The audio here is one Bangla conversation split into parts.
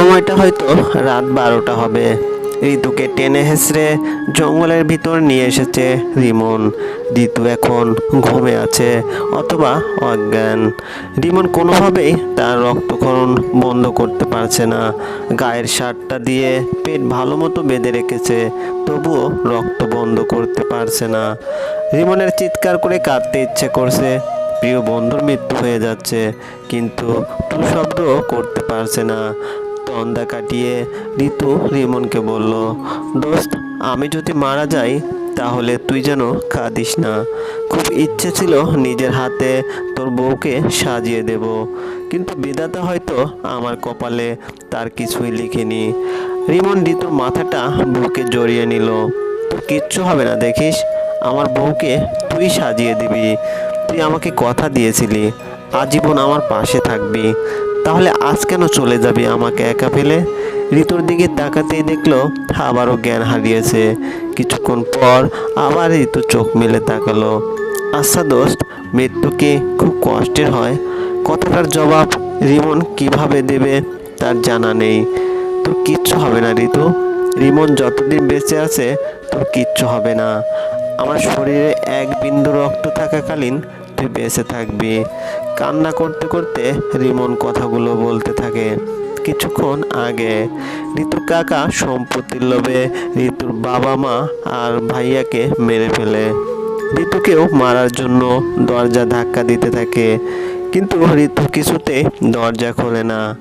সময়টা হয়তো রাত বারোটা হবে। ঋতুকে টেনে হেসড়ে জঙ্গলের ভিতর নিয়ে এসেছে রিমন। ঋতু এখন ঘুমে আছে অথবা অজ্ঞান। রিমন কোনোভাবেই তার রক্তক্ষরণ বন্ধ করতে পারছে না। গায়ের শার্টটা দিয়ে পেট ভালো মতো বেঁধে রেখেছে, তবুও রক্ত বন্ধ করতে পারছে না। রিমনের চিৎকার করে কাঁদতে ইচ্ছে করছে। প্রিয় বন্ধুর মৃত্যু হয়ে যাচ্ছে, কিন্তু টু শব্দও করতে পারছে না। তন্দা কাটিয়ে ঋতু রিমনকে বলল, দোস্ত, আমি যদি মারা যাই, তাহলে তুই যেন কাঁদিস না। খুব ইচ্ছে ছিল নিজের হাতে তোর বউকে সাজিয়ে দেব, কিন্তু বিধাতা হয়তো আমার কপালে তার কিছুই লিখেনি। রিমন ঋতুর মাথাটা বুকে জড়িয়ে নিল, তোর কিচ্ছু হবে না দেখিস, আমার বউকে তুই সাজিয়ে দিবি। তুই আমাকে কথা দিয়েছিলি, আজীবন আমার পাশে থাকবি। তাহলে আজ কেন চলে যাবি আমাকে একা ফেলে? ঋতুর দিকে তাকাতেই দেখল, আবারও জ্ঞান হারিয়েছে। কিছুক্ষণ পর আবার ঋতু চোখ মেলে তাকালো। আচ্ছা দোস্ত, মৃত্যু কি খুব কষ্টের হয়? কথাটার জবাব রিমন কীভাবে দেবে তার জানা নেই। তোর কিচ্ছু হবে না ঋতু। রিমন যতদিন বেঁচে আছে, তোর কিচ্ছু হবে না। আমার শরীরে এক বিন্দু রক্ত থাকাকালীন তুই বেঁচে থাকবি। কান্না করতে করতে রিমন কথাগুলো বলতে থাকে। কিছুক্ষণ আগে ঋতুর কাকা সম্পত্তির লোভে ঋতুর বাবা মা আর ভাইয়াকে মেরে ফেলে। ঋতুকেও মারার জন্য দরজা ধাক্কা দিতে থাকে। কিন্তু ঋতু কিছুতে দরজা খোলে না।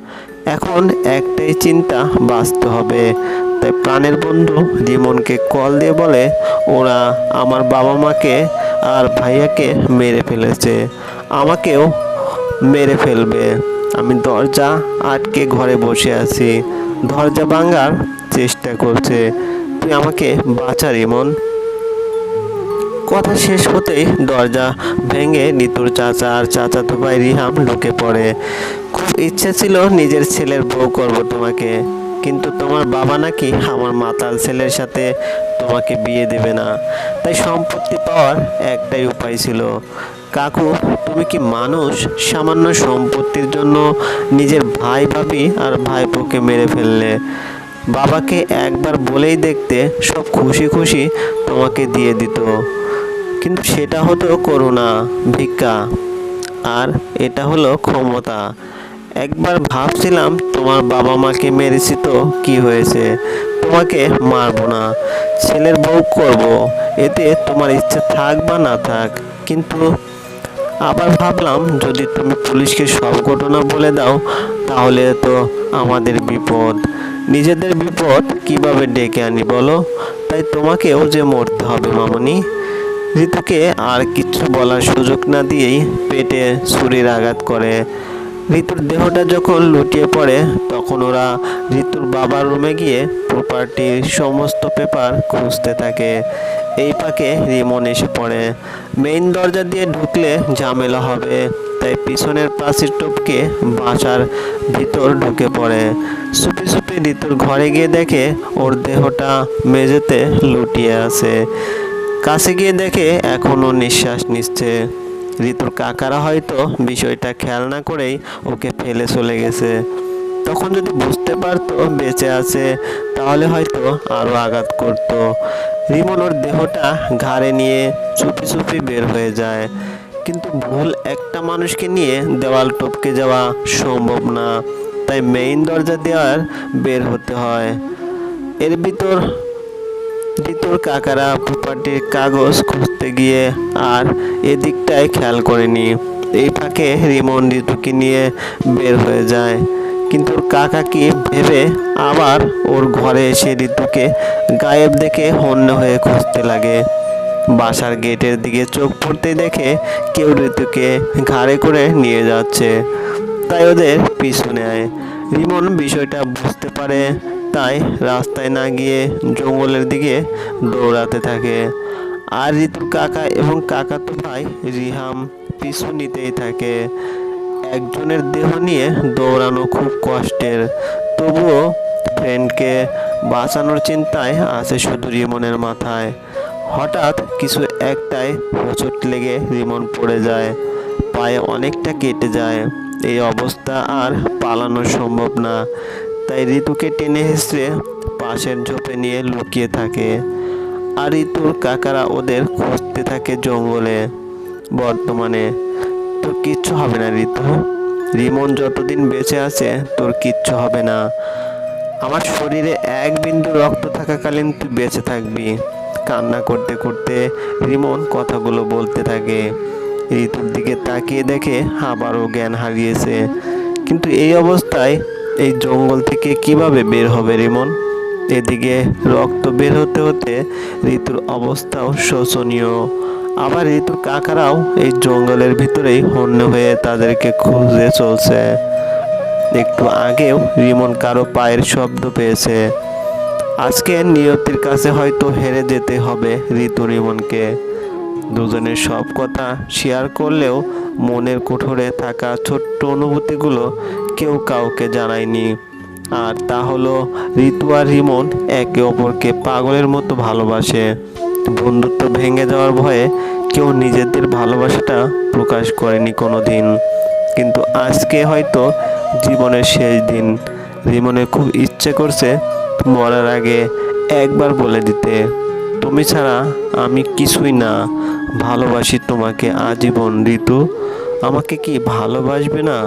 এখন একটাই চিন্তা বাঁচতে হবে। তাই প্রাণের বন্ধু রিমনকে কল দিয়ে বলে, ওরা আমার বাবা মাকে আর ভাইয়াকে মেরে ফেলেছে। আমাকেও মেরে ফেলবে। আমি দরজা আটকে ঘরে বসে আছি। দরজা ভাঙার চেষ্টা করছে। তুই আমাকে বাঁচা রিমন কথা শেষ হতেই দরজা ভেঙে নিতুর চাচা আর চাচাতো ভাই রিহাম ঢুকে পড়ে। খুব ইচ্ছে ছিল নিজের ছেলের বউ করব তোমাকে, কিন্তু তোমার বাবা নাকি আমার মাতাল ছেলের সাথে তোমাকে বিয়ে দেবে না। তাই সম্পত্তি পাওয়ার একটাই উপায় ছিল। কাকু, তুমি কি মানুষ? সামান্য সম্পত্তির জন্য নিজের ভাই ভাবি আর ভাইপোকে মেরে ফেললে। বাবাকে একবার বলেই দেখতে সব খুশি খুশি তোমাকে দিয়ে দিত। কিন্তু সেটা হতো করুণা, ভিক্ষা। আর এটা হলো ক্ষমতা। একবার ভাবছিলাম তোমার বাবা মাকে মেরেছি তো কি হয়েছে? তোমাকে মারবো না। ছেলের বউ করব। এতে তোমার ইচ্ছা থাক বা না থাক, কিন্তু আবার ভাবলাম, যদি তুমি পুলিশকে সব ঘটনা বলে দাও, তাহলে তো আমাদের বিপদ। নিজেদের বিপদ কীভাবে ডেকে আনি বলো? তাই তোমাকেও যে মরতে হবে মামনি। ঋতুকে আর কিছু বলার সুযোগ না দিয়েই পেটে ছুরির আঘাত করে ঋতুর দেহটা যখন লুটিয়ে পড়ে, তখন ওরা ঋতুর বাবার রুমে গিয়ে প্রপার্টির সমস্ত পেপার খুঁজতে থাকে। এই পাকে রিমন এসে পড়ে। মেইন দরজা দিয়ে ঢুকলে ঝামেলা হবে, তাই পিছনের প্রাচীর টপকে বাসার ভিতর ঢুকে পড়ে। সুপি সুপি ঋতুর ঘরে গিয়ে দেখে ওর দেহটা মেঝেতে লুটিয়ে আছে। কাছে গিয়ে দেখে এখনও নিঃশ্বাস নিচ্ছে। ঋতুর কাকারা হয়তো বিষয়টা খেয়াল না করেই ওকে ফেলে চলে গেছে। তখন যদি বুঝতে পারতো বেঁচে আছে, তাহলে হয়তো আরও আঘাত করত। রিমন ওর দেহটা ঘাড়ে নিয়ে চুপি চুপি বের হয়ে যায়। কিন্তু ভুল একটা মানুষকে নিয়ে দেওয়াল টপকে যাওয়া সম্ভব না। তাই মেইন দরজা দেওয়ার বের হতে হয়। এর ভিতর ঋতুর কাকারা প্রপার্টির কাগজ খুঁজতে গিয়ে আর এদিকটায় খেয়াল করেনি। এই ফাঁকে রিমন ঋতুকে নিয়ে বের হয়ে যায়। কিন্তু কাকা কি ভেবে আবার ওর ঘরে এসে ঋতুকে গায়েব দেখে হন্য হয়ে খুঁজতে লাগে। বাসার গেটের দিকে চোখ পড়তে দেখে কেউ ঋতুকে ঘাড়ে করে নিয়ে যাচ্ছে। তাই ওদের পিছু নেয় রিমন বিষয়টা বুঝতে পারে তাই রাস্তায় না গিয়ে জঙ্গলের দিকে দৌড়াতে থাকে। আর ঋতুর কাকা এবং কাকাতো ভাই রিহাম পিছু নিতেই থাকে। একজনের দেহ নিয়ে দৌড়ানো খুব কষ্টের। তবুও ফ্রেন্ডকে বাঁচানোর চিন্তায় আছে শুধু রিমনের মাথায়। হঠাৎ কিছু একটাই হোঁচট লেগে রিমন পড়ে যায়। পায়ে অনেকটা কেটে যায়। এই অবস্থা আর পালানো সম্ভব না। তাই ঋতুকে টেনে হেসড়ে পাশের ঝোপে নিয়ে লুকিয়ে থাকে। আর ঋতুর কাকারা ওদের খুঁজতে থাকে জঙ্গলে। বর্তমানে তোর কিচ্ছু হবে না ঋতু। রিমন যতদিন বেঁচে আছে, তোর কিচ্ছু হবে না। আমার শরীরে এক বিন্দু রক্ত থাকাকালীন তুই বেঁচে থাকবি। কান্না করতে করতে রিমন কথাগুলো বলতে থাকে। ঋতুর দিকে তাকিয়ে দেখে আবারও জ্ঞান হারিয়েছে। কিন্তু এই অবস্থায় এই জঙ্গল থেকে কীভাবে বের হবে রিমন? এদিকে রক্ত বের হতে হতে ঋতুর অবস্থাও শোচনীয়। আবার ঋতুর কাকারাও এই জঙ্গলের ভিতরেই হন্য হয়ে তাদেরকে খুঁজে চলছে। একটু আগেও রিমন কারও পায়ের শব্দ পেয়েছে। আজকে নিয়তির কাছে হয়তো হেরে যেতে হবে ঋতু রিমনকে। দুজনের সব কথা শেয়ার করলেও মনের কোঠরে থাকা ছোট্ট অনুভূতিগুলো কেউ কাউকে জানায়নি। আর তা হলো ঋতু আর রিমন একে অপরকে পাগলের মতো ভালোবাসে। বন্ধুত্ব ভেঙে যাওয়ার ভয়ে কেউ নিজেদের ভালোবাসাটা প্রকাশ করেনি কোনো দিন কিন্তু আজকে হয়তো জীবনের শেষ দিন। রিমনের খুব ইচ্ছে করছে মরার আগে একবার বলে দিতে। তুমি ছাড়া আমি কিছুই না। ভালোবাসি তোমাকে আজীবন, ঋতু। আমাকে কি ভালোবাসবে না?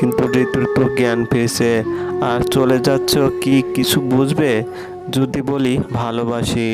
কিন্তু ঋতুর তো জ্ঞান পেয়েছে। আর চলে যাচ্ছ কি কিছু বুঝবে? যদি বলি ভালোবাসি।